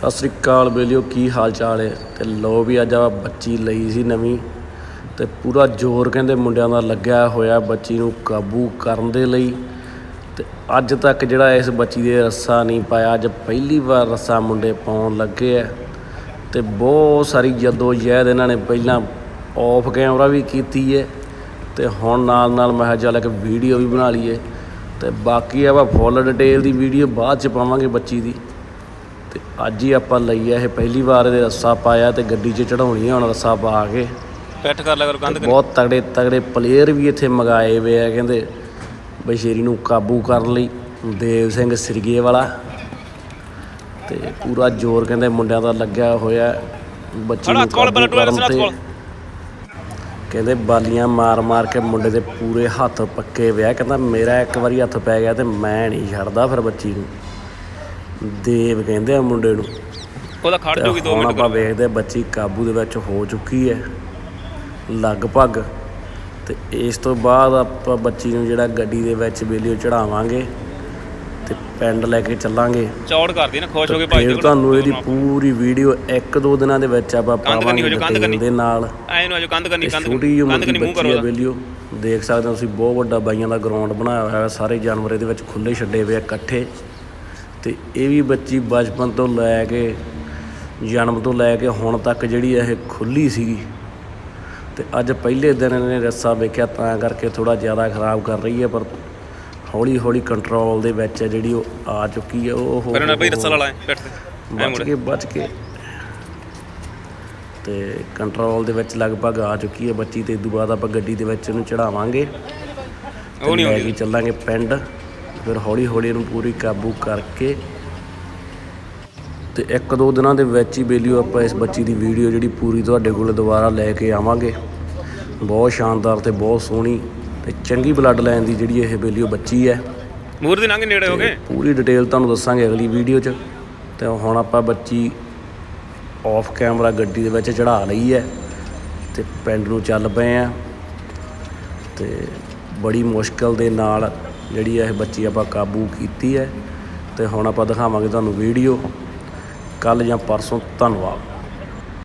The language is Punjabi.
ਸਤਿ ਸ੍ਰੀ ਅਕਾਲ ਬੇਲਿਓ, ਕੀ ਹਾਲ ਚਾਲ ਹੈ? ਤੇ ਲੋ ਵੀ ਅੱਜ ਆ ਬੱਚੀ ਲਈ ਸੀ ਨਵੀਂ ਤੇ ਪੂਰਾ ਜ਼ੋਰ ਕਹਿੰਦੇ ਮੁੰਡਿਆਂ ਦਾ ਲੱਗਿਆ ਹੋਇਆ ਬੱਚੀ ਨੂੰ ਕਾਬੂ ਕਰਨ ਦੇ ਲਈ ਤੇ ਅੱਜ ਤੱਕ ਜਿਹੜਾ ਇਸ ਬੱਚੀ ਦੇ ਰੱਸਾ ਨਹੀਂ ਪਾਇਆ, ਅੱਜ ਪਹਿਲੀ ਵਾਰ ਰੱਸਾ ਮੁੰਡੇ ਪਾਉਣ ਲੱਗੇ ਆ ਤੇ ਬਹੁਤ ਸਾਰੀ ਜਦੋ ਜਹਿਦ ਇਹਨਾਂ ਨੇ ਪਹਿਲਾਂ ਆਫ ਕੈਮਰਾ ਵੀ ਕੀਤੀ ਹੈ ਤੇ ਹੁਣ ਨਾਲ ਨਾਲ ਮੈਂ ਕਿਹਾ ਚੱਲ ਇੱਕ ਵੀਡੀਓ ਵੀ ਬਣਾ ਲਈਏ ਤੇ ਬਾਕੀ ਆਪਾਂ ਫੁੱਲ ਡਿਟੇਲ ਦੀ ਵੀਡੀਓ ਬਾਅਦ ਚ ਪਾਵਾਂਗੇ ਬੱਚੀ ਦੀ। ਤੇ ਅੱਜ ਹੀ ਆਪਾਂ ਲਈ ਆ ਇਹ ਪਹਿਲੀ ਵਾਰ ਇਹਦੇ ਰੱਸਾ ਪਾਇਆ ਤੇ ਗੱਡੀ 'ਚ ਚੜਾਉਣੀ ਆ ਹੁਣ ਰੱਸਾ ਪਾ ਕੇ। ਪੈਠ ਕਰ ਲਿਆ ਕਰੋ ਤੇ ਬਹੁਤ ਤਗੜੇ ਤਗੜੇ ਪਲੇਅਰ ਵੀ ਇੱਥੇ ਮਗਾਏ ਹੋਏ ਆ ਕਹਿੰਦੇ ਬਸ਼ੇਰੀ ਨੂੰ ਕਾਬੂ ਕਰਨ ਲਈ ਦੇਵ ਸਿੰਘ ਸਿਰਗੇ ਵਾਲਾ ਤੇ ਪੂਰਾ ਜ਼ੋਰ ਕਹਿੰਦੇ ਮੁੰਡਿਆਂ ਦਾ ਲੱਗਿਆ ਹੋਇਆ ਬੱਚੀ ਨੂੰ ਕਾਬੂ ਕਰਨ ਤੇ ਕੋਲ। ਕਹਿੰਦੇ ਬਾਲੀਆਂ ਮਾਰ ਮਾਰ ਕੇ ਮੁੰਡੇ ਦੇ ਪੂਰੇ ਹੱਥ ਪੱਕੇ ਵਿਆ ਕਹਿੰਦਾ ਮੇਰਾ ਇੱਕ ਵਾਰੀ ਹੱਥ ਪੈ ਗਿਆ ਤੇ ਮੈਂ ਨਹੀਂ ਛੱਡਦਾ ਫਿਰ ਬੱਚੀ ਨੂੰ। ਦੇਵ ਕਹਿੰਦੇ ਆ ਮੁੰਡੇ ਨੂੰ। ਉਹਦਾ ਖੜ ਜੂਗੀ 2 ਹੁਣ ਮਿੰਟ ਆਪਾਂ ਵੇਖਦੇ ਹਾਂ ਬੱਚੀ ਕਾਬੂ ਦੇ ਵਿੱਚ ਹੋ ਚੁੱਕੀ ਹੈ। ਲਗਭਗ। ਤੇ ਇਸ ਤੋਂ ਬਾਅਦ ਆਪਾਂ ਬੱਚੀ ਨੂੰ ਜਿਹੜਾ ਗੱਡੀ ਦੇ ਵਿੱਚ ਵੇਲਿਓ ਚੜਾਵਾਂਗੇ ਤੇ ਪਿੰਡ ਲੈ ਕੇ ਚੱਲਾਂਗੇ। ਚੌੜ ਕਰਦੀ ਨਾ ਖੁਸ਼ ਹੋ ਕੇ ਭਾਈ ਫਿਰ ਤੁਹਾਨੂੰ ਇਹਦੀ ਪੂਰੀ ਵੀਡੀਓ ਇੱਕ ਦੋ ਦਿਨਾਂ ਦੇ ਵਿੱਚ ਆਪਾਂ ਕੰਧ ਕਰਨੀ ਪਾਵਾਂਗੇ ਹੋ ਜਾਓ, ਕੰਧ detail ਕਰਨੀ। ਦੇ ਨਾਲ। ਐ ਨੂੰ ਆਜੋ ਕੰਧ ਕਰਨੀ ਕੰਧ ਛੋਟੀ ਜਿਹੀ ਉਮਰ ਕੰਧ ਦੀ ਕਰਨੀ ਮੂੰਹ ਬੱਚੀ ਕਰੋ ਦੇਖ ਸਕਦੇ ਹੋ ਤੁਸੀਂ ਬਹੁਤ ਵੱਡਾ ਬਾਈਆਂ ਦਾ ਗਰਾਊਂਡ ਬਣਾਇਆ ਹੋਇਆ ਹੈ ਸਾਰੇ ਜਾਨਵਰ ਇਹਦੇ ਵਿੱਚ ਖੁੱਲੇ ਛੱਡੇ ਹੋਏ ਆ ਇਕੱਠੇ। ਤੇ ਇਹ ਵੀ ਬੱਚੀ ਬਚਪਨ ਤੋਂ ਲੈ ਕੇ ਜਨਮ ਤੋਂ ਲੈ ਕੇ ਹੁਣ ਤੱਕ ਜਿਹੜੀ ਇਹ ਖੁੱਲੀ ਸੀਗੀ। ਤੇ ਅੱਜ ਪਹਿਲੇ ਦਿਨ ਇਹਨੇ ਰੱਸਾ ਵੇਖਿਆ ਤਾਂ ਕਰਕੇ ਥੋੜਾ ਜ਼ਿਆਦਾ ਖਰਾਬ ਕਰ ਰਹੀ ਹੈ ਪਰ ਹੌਲੀ ਹੌਲੀ ਕੰਟਰੋਲ ਦੇ ਵਿੱਚ ਹੈ ਜਿਹੜੀ ਉਹ ਆ ਚੁੱਕੀ ਹੈ ਉਹ ਫਿਰ ਨਾ ਬਈ ਰੱਸਾ ਲਾ ਲੈ ਪੈਠ ਤੇ ਬਚ ਕੇ ਬਚ ਕੇ। ਤੇ ਕੰਟਰੋਲ ਦੇ ਵਿੱਚ ਲਗਭਗ ਆ ਚੁੱਕੀ ਹੈ ਬੱਚੀ ਤੇ ਇਦੋਂ ਬਾਅਦ ਆਪਾਂ ਗੱਡੀ ਦੇ ਵਿੱਚ ਇਹਨੂੰ ਚੜਾਵਾਂਗੇ ਉਹ ਨਹੀਂ ਕੇ ਚੱਲਾਂਗੇ ਪਿੰਡ। ਫਿਰ ਹੌਲੀ ਹੌਲੀ ਇਹਨੂੰ ਪੂਰੀ ਕਾਬੂ ਕਰਕੇ ਤੇ ਇੱਕ ਦੋ ਦਿਨਾਂ ਦੇ ਵਿੱਚ ਹੀ ਬੇਲੀਓ ਆਪਾਂ ਇਸ ਬੱਚੀ ਦੀ ਵੀਡੀਓ ਜਿਹੜੀ ਪੂਰੀ ਤੁਹਾਡੇ ਕੋਲ ਦੁਬਾਰਾ ਲੈ ਕੇ ਆਵਾਂਗੇ। ਬਹੁਤ ਸ਼ਾਨਦਾਰ ਤੇ ਬਹੁਤ ਸੋਹਣੀ ਤੇ ਚੰਗੀ ਬਲੱਡ ਲਾਈਨ ਦੀ ਜਿਹੜੀ ਇਹ ਬੇਲੀਓ ਬੱਚੀ ਹੈ। ਮੂਰ ਦੇ ਨੰਗ ਨੇੜੇ ਹੋ ਗਏ? ਪੂਰੀ ਡਿਟੇਲ ਤੁਹਾਨੂੰ ਦੱਸਾਂਗੇ ਅਗਲੀ ਵੀਡੀਓ 'ਚ। ਤੇ ਹੁਣ ਆਪਾਂ ਬੱਚੀ ਆਫ ਕੈਮਰਾ ਗੱਡੀ ਦੇ ਵਿੱਚ ਚੜਾ ਲਈ ਹੈ ਤੇ ਪਿੰਡ ਨੂੰ ਚੱਲ ਪਏ ਆ ਤੇ ਬੜੀ ਮੁਸ਼ਕਲ ਦੇ ਨਾਲ ਜਿਹੜੀ ਇਹ ਬੱਚੀ ਆਪਾਂ ਕਾਬੂ ਕੀਤੀ ਹੈ, ਤੇ ਹੁਣ ਆਪਾਂ ਦਿਖਾਵਾਂਗੇ ਤੁਹਾਨੂੰ ਵੀਡੀਓ ਕੱਲ ਜਾਂ ਪਰਸੋਂ, ਧੰਨਵਾਦ।